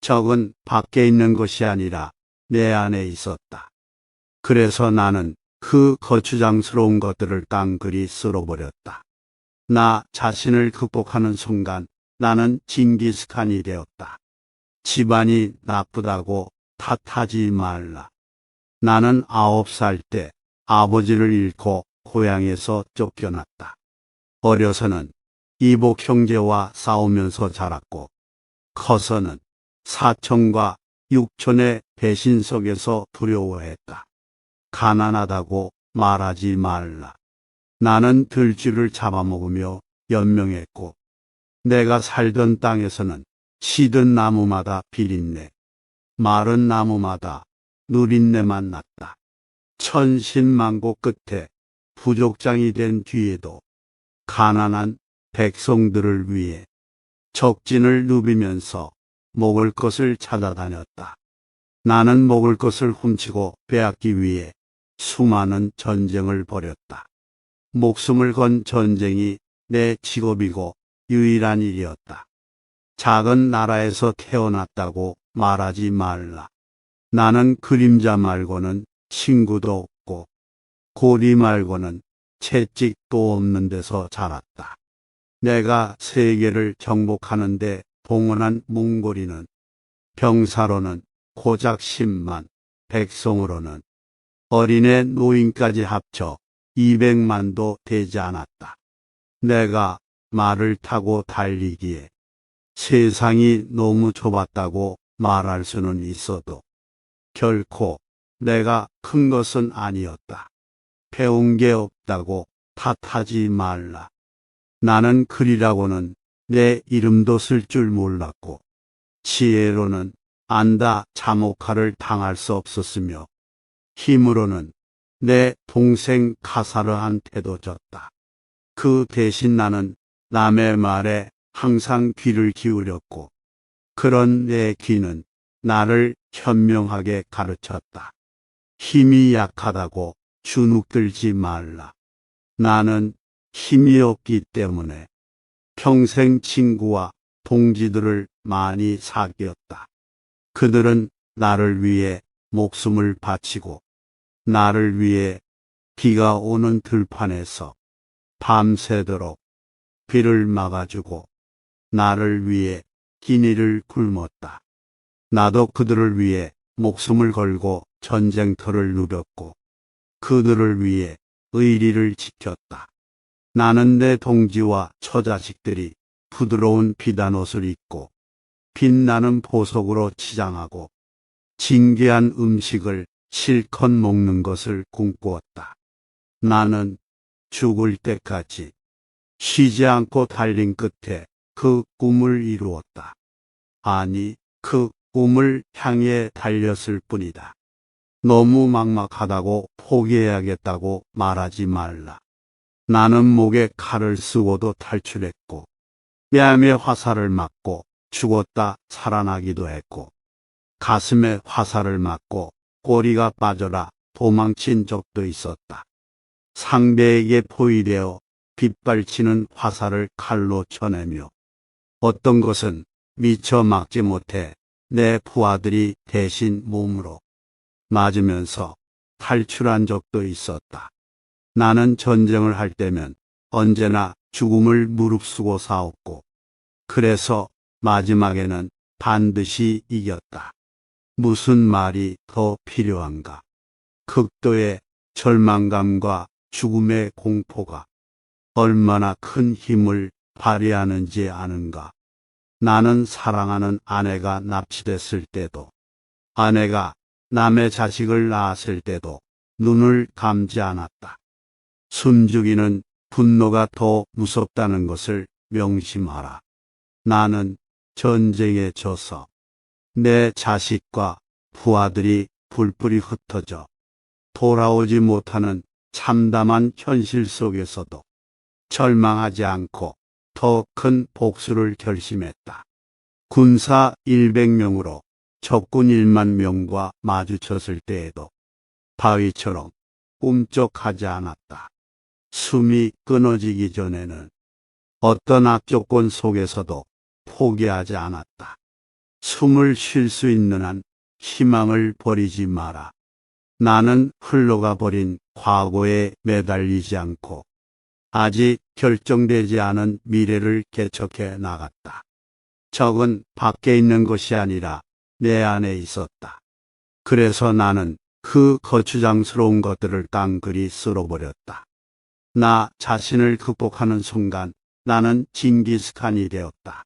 적은 밖에 있는 것이 아니라 내 안에 있었다. 그래서 나는 그 거추장스러운 것들을 깡그리 쓸어버렸다. 나 자신을 극복하는 순간 나는 징기스칸이 되었다. 집안이 나쁘다고 탓하지 말라. 나는 아홉 살 때 아버지를 잃고 고향에서 쫓겨났다. 어려서는 이복 형제와 싸우면서 자랐고, 커서는 사촌과 육촌의 배신 속에서 두려워했다. 가난하다고 말하지 말라. 나는 들쥐를 잡아먹으며 연명했고, 내가 살던 땅에서는 시든 나무마다 비린내, 마른 나무마다 누린내만 났다. 천신만고 끝에 부족장이 된 뒤에도 가난한 백성들을 위해 적진을 누비면서 먹을 것을 찾아다녔다. 나는 먹을 것을 훔치고 빼앗기 위해 수많은 전쟁을 벌였다. 목숨을 건 전쟁이 내 직업이고 유일한 일이었다. 작은 나라에서 태어났다고 말하지 말라. 나는 그림자 말고는 친구도 없고 고리 말고는 채찍도 없는 데서 자랐다. 내가 세계를 정복하는데 동원한 몽골인은 병사로는 고작 10만, 백성으로는 어린애 노인까지 합쳐 200만도 되지 않았다. 내가 말을 타고 달리기에 세상이 너무 좁았다고 말할 수는 있어도 결코 내가 큰 것은 아니었다. 배운 게 없다고 탓하지 말라. 나는 글이라고는 내 이름도 쓸 줄 몰랐고 지혜로는 안다 자모카를 당할 수 없었으며 힘으로는 내 동생 카사르한테도 졌다. 그 대신 나는 남의 말에 항상 귀를 기울였고 그런 내 귀는 나를 현명하게 가르쳤다. 힘이 약하다고 주눅들지 말라. 나는 힘이 없기 때문에 평생 친구와 동지들을 많이 사귀었다. 그들은 나를 위해 목숨을 바치고 나를 위해 비가 오는 들판에서 밤새도록 비를 막아주고 나를 위해 기니를 굶었다. 나도 그들을 위해 목숨을 걸고 전쟁터를 누볐고 그들을 위해 의리를 지켰다. 나는 내 동지와 처자식들이 부드러운 비단 옷을 입고 빛나는 보석으로 치장하고 진귀한 음식을 실컷 먹는 것을 꿈꾸었다. 나는 죽을 때까지 쉬지 않고 달린 끝에 그 꿈을 이루었다. 아니, 그 꿈을 향해 달렸을 뿐이다. 너무 막막하다고 포기해야겠다고 말하지 말라. 나는 목에 칼을 쓰고도 탈출했고, 뺨에 화살을 맞고 죽었다 살아나기도 했고, 가슴에 화살을 맞고 꼬리가 빠져라 도망친 적도 있었다. 상대에게 포위되어 빗발치는 화살을 칼로 쳐내며 어떤 것은 미처 막지 못해 내 부하들이 대신 몸으로 맞으면서 탈출한 적도 있었다. 나는 전쟁을 할 때면 언제나 죽음을 무릅쓰고 싸웠고, 그래서 마지막에는 반드시 이겼다. 무슨 말이 더 필요한가? 극도의 절망감과 죽음의 공포가 얼마나 큰 힘을 발휘하는지 아는가? 나는 사랑하는 아내가 납치됐을 때도, 아내가 남의 자식을 낳았을 때도 눈을 감지 않았다. 숨죽이는 분노가 더 무섭다는 것을 명심하라. 나는 전쟁에 져서 내 자식과 부하들이 불불이 흩어져 돌아오지 못하는 참담한 현실 속에서도 절망하지 않고 더 큰 복수를 결심했다. 군사 100명으로 적군 1만 명과 마주쳤을 때에도 바위처럼 꿈쩍하지 않았다. 숨이 끊어지기 전에는 어떤 악조건 속에서도 포기하지 않았다. 숨을 쉴 수 있는 한 희망을 버리지 마라. 나는 흘러가 버린 과거에 매달리지 않고 아직 결정되지 않은 미래를 개척해 나갔다. 적은 밖에 있는 것이 아니라 내 안에 있었다. 그래서 나는 그 거추장스러운 것들을 땅그리 쓸어버렸다. 나 자신을 극복하는 순간 나는 징기스칸이 되었다.